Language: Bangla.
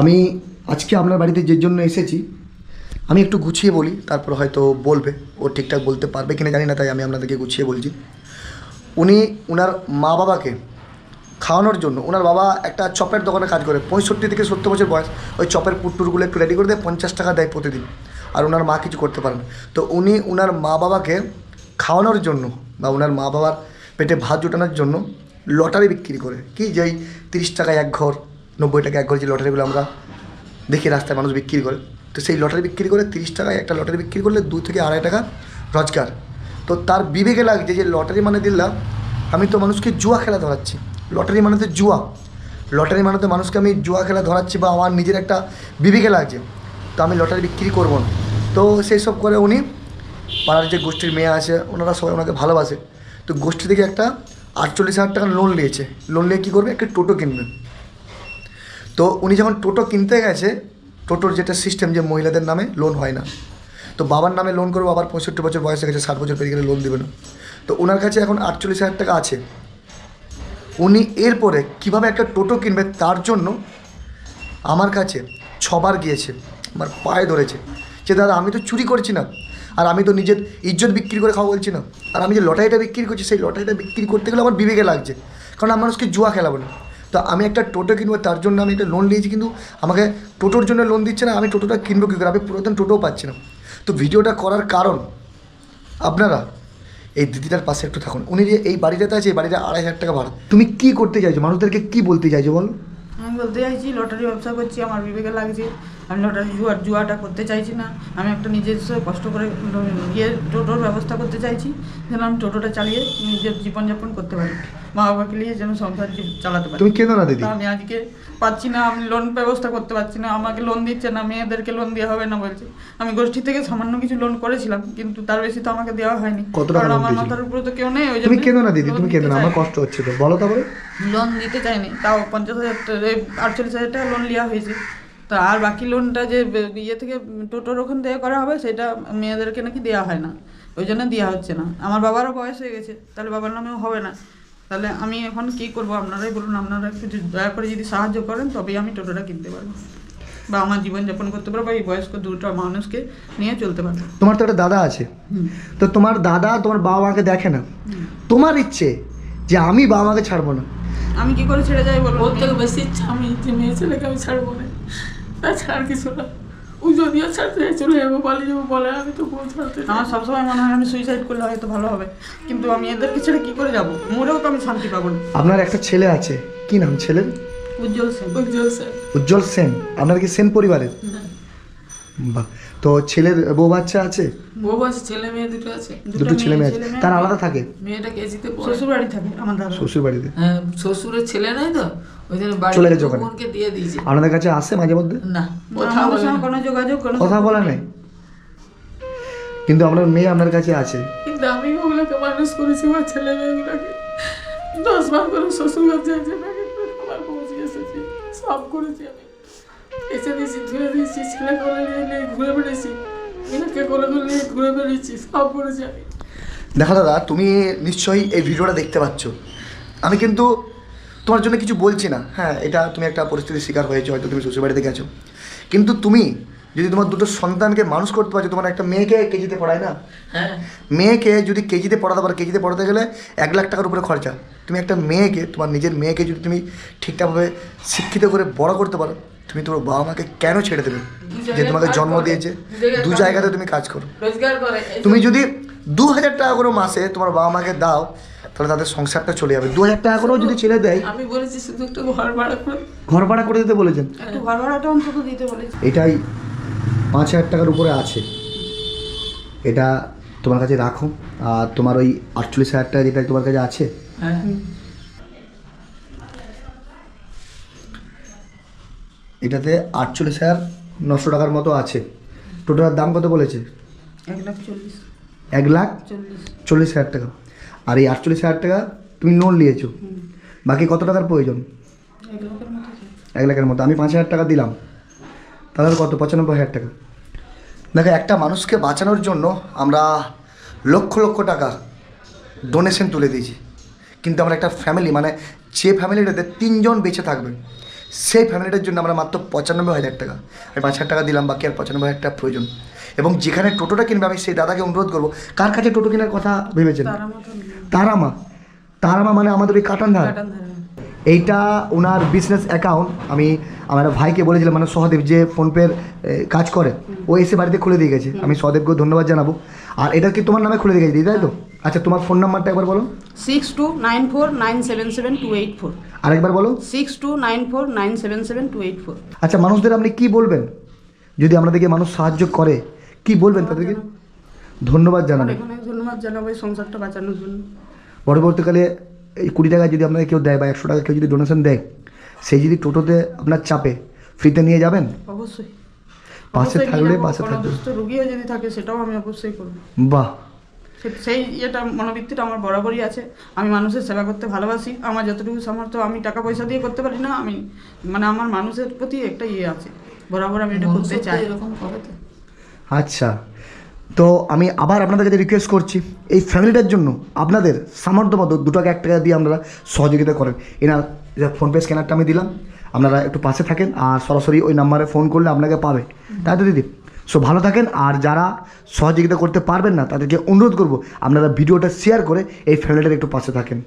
আমি আজকে আপনার বাড়িতে যে জন্য এসেছি, আমি একটু গুছিয়ে বলি, তারপর হয়তো বলবে, ও ঠিকঠাক বলতে পারবে কিনা জানি না, তাই আমি আপনাদেরকে গুছিয়ে বলছি। উনি ওনার মা বাবাকে খাওয়ানোর জন্য ওনার বাবা একটা চপের দোকানে কাজ করে, পঁয়ষট্টি থেকে সত্তর বছর বয়স, ওই চপের পুট্টুরগুলো একটু রেডি করে দেয়, পঞ্চাশ টাকা দেয় প্রতিদিন, আর ওনার মা কিছু করতে পারেন তো উনি ওনার মা বাবাকে খাওয়ানোর জন্য, বা ওনার মা বাবার পেটে ভাত জোটানোর জন্য লটারি বিক্রি করে, কি যেই তিরিশ টাকায় এক ঘর নব্বই টাকা এক যে লটারিগুলো আমরা দেখি রাস্তায় মানুষ বিক্রি করে। তো সেই লটারি বিক্রি করে তিরিশ টাকায় একটা লটারি বিক্রি করলে দু থেকে আড়াই টাকা রোজগার। তো তার বিবেকে লাগছে যে লটারি মানে দিলাম আমি তো মানুষকে জুয়া খেলা ধরাচ্ছি। লটারি মানে তো জুয়া। লটারি মানে তো মানুষকে আমি জুয়া খেলা ধরাচ্ছি বা আমার নিজের একটা বিবেকে লাগছে। তো আমি লটারি বিক্রি করব না। তো সেই সব করে উনি পাড়ার যে গোষ্ঠীর মেয়ে আছে, ওনারা সবাই ওনাকে ভালোবাসে। তো গোষ্ঠী থেকে একটা আটচল্লিশ হাজার টাকা লোন নিয়েছে। লোন নিয়ে কী করবে? একটা টোটো কিনবে। তো উনি যখন টোটো কিনতে গেছে, টোটোর যেটা সিস্টেম যে মহিলাদের নামে লোন হয় না। তো বাবার নামে লোন করব, আবার পঁয়ষট্টি বছর বয়স গেছে, ষাট বছর পেরিয়ে গেলে লোন দেবে না। তো ওনার কাছে এখন আটচল্লিশ হাজার টাকা আছে। উনি এরপরে কীভাবে একটা টোটো কিনবে তার জন্য আমার কাছে ছবার গিয়েছে, আমার পায়ে ধরেছে। যে দাদা, আমি তো চুরি করছি না, আর আমি তো নিজের ইজ্জত বিক্রি করে খাওয়া বলছি না, আর আমি যে লটারিটা বিক্রি করছি, সেই লটারিটা বিক্রি করতে গেলে আমার বিবেকে লাগছে, কারণ আমি মানুষকে জুয়া খেলাবো না। তো আমি একটা টোটো কিনবো, তার জন্য আমি একটা লোন নিয়েছি, কিন্তু আমাকে টোটোর জন্য লোন দিচ্ছে না, আমি টোটোটা কিনবো কী করে? আমি পুরাতন টোটোও পাচ্ছি না। তো ভিডিওটা করার কারণ, আপনারা এই দিদিটার পাশে একটু থাকুন। উনি যে এই বাড়িটাতে আছে, এই বাড়িটা আড়াই হাজার টাকা ভাড়া। তুমি কী করতে চাইছো? মানুষদেরকে কী বলতে চাইছো বল? আমি বলতে চাইছি, লটারি ব্যবসা করছি, আমার বিবেকে লাগছে। আমি ওটা জুয়া জুয়াটা করতে চাইছি না। আমি একটা নিজস্ব কষ্ট করে ইয়ে টোটোর ব্যবস্থা করতে চাইছি। যেন আমি টোটোটা চালিয়ে নিজের জীবনযাপন করতে পারি। মা বাবাকে নিয়ে যেন সংসার চালাতে পারি। তুমি কেন না দিদি? আমি আজকে পাচ্ছি না আমি লোন ব্যবস্থা করতে পারছি না আমাকে লোন দিচ্ছে না মেয়েদেরকে লোন দেওয়া হবে না বলছে। আমি গোষ্ঠী থেকে সামান্য কিছু লোন করেছিলাম কিন্তু তার বেশি তো আমাকে দেওয়া হয়নি। কারণ আমার মাথার উপরে তো কেউ নেই ওই তুমি জন্যই কেন না দিদি? তুমি কেন না আমার কষ্ট হচ্ছে তো বলো তারপরে লোন দিতে চাইনি তাও পঞ্চাশ হাজার আটচল্লিশ হাজার টাকা লোন নেওয়া হয়েছে। তো আর বাকি লোনটা যে ইয়ে থেকে টোটোর ওখান থেকে করা হবে সেটা মেয়েদেরকে নাকি দেওয়া হয় না। ওই জন্য দেওয়া হচ্ছে না। আমার বাবারও বয়স হয়ে গেছে তাহলে বাবার নামেও হবে না। তাহলে আমি এখন কি করব? আপনারাই বলুন আপনারা একটু দয়া করে যদি সাহায্য করেন তবেই আমি টোটোটা কিনতে পারব। বা আমার জীবনযাপন করতে পারব বা এই বয়স্ক দুটো মানুষকে নিয়ে চলতে পারব। তোমার তো একটা দাদা আছে। তো তোমার দাদা তোমার বাবা মাকে দেখে না। তোমার ইচ্ছে যে আমি বাবা মাকে ছাড়বো না। আমি কি করে ছেড়ে যাই বলুন? ওর থেকে বেশি ইচ্ছা আমি যে মেয়ে ছেলেকে আমি ছাড়বো না। তাছাড়া আর কিছু না। ও যদিও ছাড়তে চলে যাব পালিয়ে যাব বলে আমি তো বউ ছাড়তে আমার সবসময় মনে হয় আমি সুইসাইড করলে হয়তো ভালো হবে। কিন্তু আমি এদেরকে ছেড়ে কি করে যাব? মরেও তো আমি শান্তি পাবো না। আপনার একটা ছেলে আছে। কি নাম ছেলের? উজ্জ্বল সেন। উজ্জ্বল সেন। উজ্জ্বল সেন। আপনার কি সেন পরিবারের? বাহ। তো ছেলের বউ বাচ্চা আছে? বউ আছে ছেলে মেয়ে দুটো আছে। দুটো ছেলে মেয়ে আছে। তার আলাদা থাকে? মেয়েটা কেজিতে শ্বশুর বাড়ি থাকে আমার দাদা। শ্বশুর বাড়িতে হ্যাঁ শ্বশুরের ছেলে নাই তো? ওই জন্য বাড়ি চলে গেছে ওখানে। দিয়ে দিয়েছে। আপনাদের কাছে আসে মাঝে মধ্যে? না কথা বলে না। কোনো যোগাযোগ কোনো কথা বলা নেই। কিন্তু আপনার মেয়ে আপনার কাছে আছে? কিন্তু আমি ওগুলোকে মানুষ করেছি আমার ছেলে মেয়েগুলোকে। দশ বার করে শ্বশুর ঘর যাইছে আমার পৌঁছে এসেছি। সব করেছি আমি। এসে দিয়েছি ধুয়ে দিয়েছি ছেলে কোলে নিয়ে ঘুরে বেড়েছি মেয়েকে কোলে কোলে নিয়ে ঘুরে বেড়েছি সব করেছি আমি। দেখো দাদা তুমি নিশ্চয়ই এই ভিডিওটা দেখতে পাচ্ছ। আমি কিন্তু তোমার জন্য কিছু বলছি না। হ্যাঁ এটা তুমি একটা পরিস্থিতির শিকার হয়েছো হয়তো তুমি শ্বশুরবাড়িতে গেছো। কিন্তু তুমি যদি তোমার দুটো সন্তানকে মানুষ করতে পারছ তোমার একটা মেয়েকে কেজিতে পড়ায় না? হ্যাঁ। মেয়েকে যদি কেজিতে পড়াতে পারো কেজিতে পড়াতে গেলে এক লাখ টাকার উপরে খরচা। তুমি একটা মেয়েকে তোমার নিজের মেয়েকে যদি তুমি ঠিকঠাকভাবে শিক্ষিত করে বড় করতে পারো তুমি তোমার বাবা মাকে কেন ছেড়ে দেবে? যে তোমাকে জন্ম দিয়েছে দু জায়গাতে তুমি কাজ করো। রোজগার করে। এই তুমি যদি দু হাজার টাকা করে মাসে তোমার বাবা মাকে দাও তাহলে তাদের সংসারটা চলে যাবে। দু হাজার টাকা করেও যদি ছেড়ে দেয় আমি বলেছি শুধু একটু ঘর ভাড়া করে। ঘর ভাড়া করে দিতে বলেছেন? একটু ঘর ভাড়াটা অন্তত দিতে বলেছি। এটাই পাঁচ হাজার টাকার উপরে আছে। এটা তোমার কাছে রাখো। আর তোমার ওই আটচল্লিশ হাজার টাকা যেটা তোমার কাছে আছে হ্যাঁ। এটাতে আটচল্লিশ হাজার নশো টাকার মতো আছে। টোটাল দাম কত বলেছে? এক লাখ চল্লিশ। এক লাখ চল্লিশ। হাজার টাকা। আর এই আটচল্লিশ হাজার টাকা তুমি লোন নিয়েছো। বাকি কত টাকার প্রয়োজন? এক লাখের মতো এক লাখের মতো। আমি পাঁচ হাজার টাকা দিলাম। তাহলে কত? পঁচানব্বই হাজার টাকা। দেখো একটা মানুষকে বাঁচানোর জন্য আমরা লক্ষ লক্ষ টাকা ডোনেশন তুলে দিয়েছি। কিন্তু আমরা একটা ফ্যামিলি মানে যে ফ্যামিলিটাতে তিনজন বেঁচে থাকবে সেই ফ্যামিলিটার জন্য আমরা মাত্র পঁচানব্বই হাজার টাকা। আমি পাঁচ হাজার টাকা দিলাম বাকি আর পঁচানব্বই হাজার টাকা প্রয়োজন। এবং যেখানে টোটোটা কিনবে আমি সেই দাদাকে অনুরোধ করব কার কাছে টোটো কেনার কথা ভেবেছেন? তারামা। তারামা মানে আমাদের ওই কাটান ধার এইটা ওনার বিজনেস অ্যাকাউন্ট আমি আমার ভাইকে বলেছিলাম মানে সহদেব যে ফোনপের কাজ করে ও এসে বাড়িতে খুলে দিয়ে গেছে। আমি সহদেবকেও ধন্যবাদ জানাব। আর এটা কি তোমার নামে খুলে গেছে তাই তো? আচ্ছা তোমার ফোন নাম্বারটা একবার বলো। Six two nine four nine seven seven two eight four আরেকবার বলো। Six two nine four nine seven seven two eight four আচ্ছা মানুষদের আপনি কি বলবেন? যদি আপনাদেরকে মানুষ সাহায্য করে কি বলবেন তাদেরকে? ধন্যবাদ জানাবেন। অনেক ধন্যবাদ জানাব এই সংসারটা বাঁচানোর জন্য। পরবর্তীকালে এই কুড়ি টাকা যদি আপনাকে কেউ দেয় বা একশো টাকা কেউ যদি ডোনেশন দেয় সেই যদি টোটোতে আপনার চাপে ফ্রিতে নিয়ে যাবেন? অবশ্যই। পাশে থাকলে পাশে থাকবে। দুস্থ রুগীও যদি থাকে সেটাও আমি অবশ্যই করব। বাহ। সে- সেই ইয়েটা মনোবৃত্তিটা আমার বরাবরই আছে। আমি মানুষের সেবা করতে ভালোবাসি। আমার যতটুকু সামর্থ্য আমি টাকা পয়সা দিয়ে করতে পারি না আমি মানে আমার মানুষের প্রতি একটা ইয়ে আছে। বরাবর আমি এটা করতে চাই। এরকম আচ্ছা। তো আমি আবার আপনাদের কাছে রিকোয়েস্ট করছি এই ফ্যামিলিটার জন্য আপনাদের সামর্থ্য মতো দু টাকা এক টাকা দিয়ে আপনারা সহযোগিতা করেন। এনার ফোনপে স্ক্যানারটা আমি দিলাম। আপনারা একটু পাশে থাকেন আর সরাসরি ওই নাম্বারে ফোন করলে আপনাকে পাবে। তাই তো দিদি? সো ভালো থাকেন আর যারা সহযোগিতা করতে পারবেন না, তাদেরকে অনুরোধ করব আপনারা ভিডিওটা শেয়ার করে এই ফ্যামিলিটার একটু পাশে থাকেন।